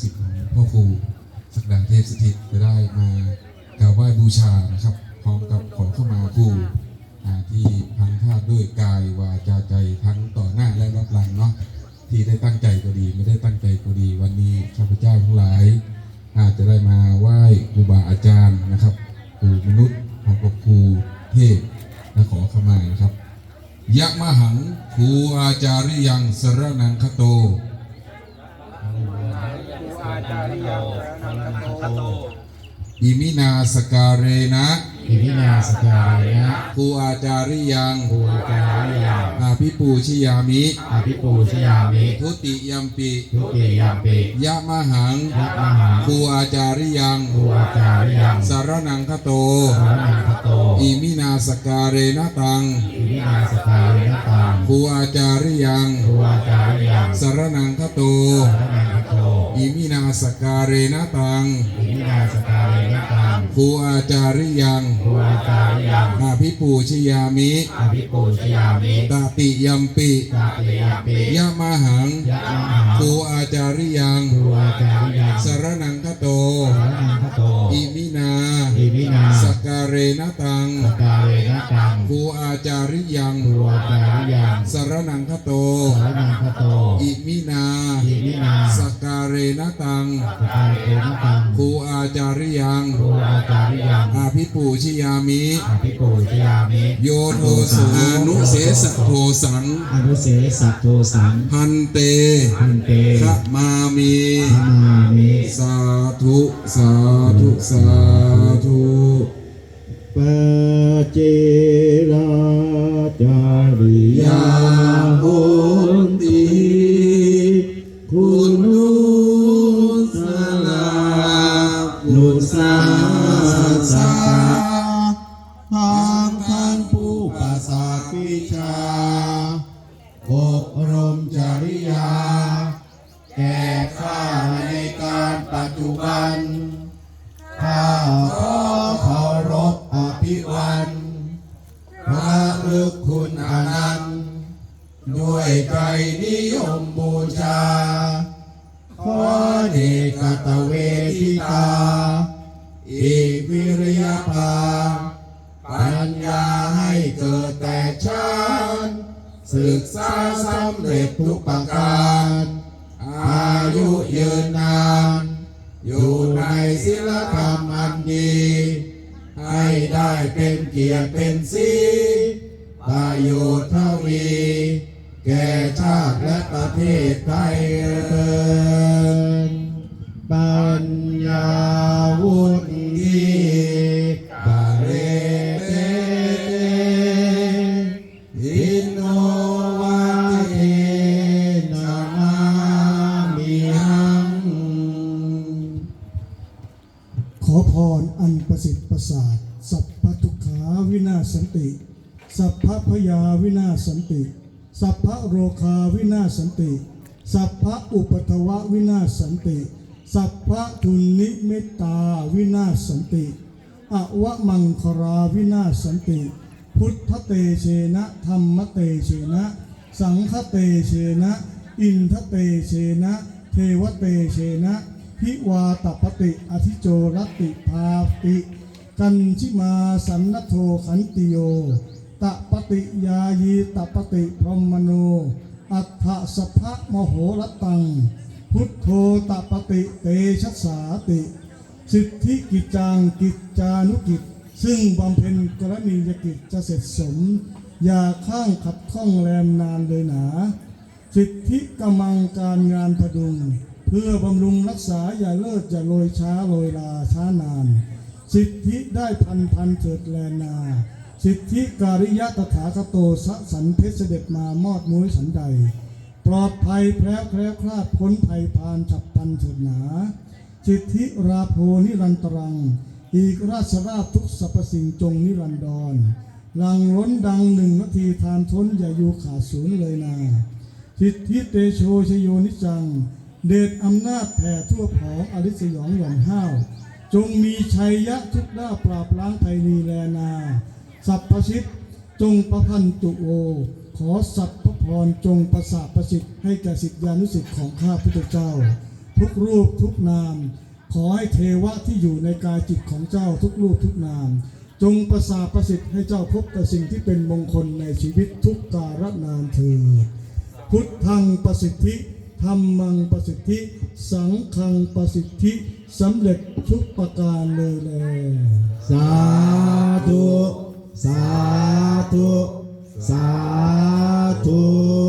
ศิษย์ของพ่อครูสักดาเทพสถิตจะได้มากราบไหว้บูชานะครับ พร้อมกับขอเข้ามาครูที่พังพลาดด้วยกายวาจาใจทั้งต่อหน้าและรับหลังเนาะที่ได้ตั้งใจก็ดี ไม่ได้ตั้งใจก็ดีวันนี้ข้าพเจ้าทั้งหลาย อาจจะได้มาไหว้ครูบาอาจารย์นะครับครูมนุษย์พร้อมกับครูเทพและขอเข้ามานะครับยะมหังครูอาจาริยังสรนังคโต อาจาริยังสังฆโตอิมินาสการเรนะอิมินาสการะนะครูอาจาริยังภูอาการิยังอาภิปูชิยามิอภิปูชยามิทุติยัมปิทุติยามปิยะมหังยะมหังครูอาจาริยังภูอาการิยังสารนังคโตสารนังคโตอิมินาสการเรนะตังอิมินาสการะตังครูอาจาริยังภูอาการิยังสารนังคโตสาร นังคโตอิมินาสการเรนะตังอิมินาสการะตังครูอาจาริยังภูอาการิยังอาภิปูชิยามิอภิปูชยามิตติยัมปิตติยามปิยะมหังยะมหังครูอาจาริยังภูอาการิยังสารนังคโตสารนังคโตอิมินาอิมินาสสการเรนะตังการะตัง ครูอาจาริยังภูอาการิยังสารนังคโตสารนังคโต อิมินาอิมินาสการเรนะตังสการเทนะตังครูอาจาริยังโูอาจาริยังอาภิปูชิยามิอภิปูชยามิ โยโทสุอนุเสสะโทสังอนุเสสัตโทสังพันเตพันเตขะมามีธมามิสาธุสาธุสาธุปเจ อบรมจริยา แก่ข้าในการปัจจุบัน ข้าขอเคารพอภิวันพระฤกษ์คุณอนันต์ด้วยใจนิยมบูชา ขอเดกตเวทิตาอีกวิริยภาปัญญาให้เกิด ศึกษาสำเร็จทุกประการ อายุยืนนาน อยู่ในศิลธรรมอันดี ให้ได้เป็นเกียรติเป็นสีประโยชน์ทวี แก่ชาติและประเทศไทยาสสัพพทุกขาวินาศสันติ สัพพพยาวินาศสันติ สัพพโรคาวินาศสันติ สัพพอุปทวะวินาศสันติ สัพพทุนิเมตตาวินาศสันติอวะมังคราวินาศสันติ พุทธเตเชนะธรรมเตเชนะ สังฆเตเชนะ อินทเตเชนะ เทวเตเชนะพิวาตปฏิอธิโจรติภาติ กันชิมาสันนโทขันติโยตปฏิยายีตปฏิพรหมโน อัฏฐสภะมโหรตัง พุทโธตปฏิเตชัสสาติ สิทธิกิจจังกิจจานุกิจ ซึ่งบำเพ็ญกรณียกิจจะเสร็จสม อย่าข้างขัดข้องแรมนานเลยหนา สิทธิกำลังการงานพดุง เพื่อบำรุงรักษาอย่าเลิศอย่าโรยช้าโรยลาช้านาน สิทธิได้พันพันเถิดแลนา สิทธิการิยะตถาคโตสะสันเพชรเสด็จมามอดมุ้ยสันใด ปลอดภัยแพล้วแคล้วคลาดพ้นภัยพานฉับพันเถิดหนา สิทธิราโพนิรันตรัง อีกราชราชทุกสรรพสิ่งจงนิรันดรหลังล้นดังหนึ่งนาทีทานทนอย่าอยู่ขาดศูนย์เลยนา สิทธิเตโชชโยนิจัง เดชอำนาจแผ่ทั่วผองอริสยองหย่อนห้าว จงมีชัยยะทุกด้าปราบล้างภัยนีแลนา สัพพชิตจงประพันตุโอ ขอสัพพพรจงประสาประสิทธิ์ให้แก่สิทธิานุสิทธิ์ของข้าพุทธเจ้า ทุกรูปทุกนาม ขอให้เทวะที่อยู่ในกายจิตของเจ้าทุกรูปทุกนาม จงประสาประสิทธิ์ให้เจ้าพบแต่สิ่งที่เป็นมงคลในชีวิตทุกกาลนานเถิดพุทธังประสิทธิ ธรรมังประสิทธิ สังคังประสิทธิสำเร็จทุกประการเลยแลสาธุ สาธุ สาธุ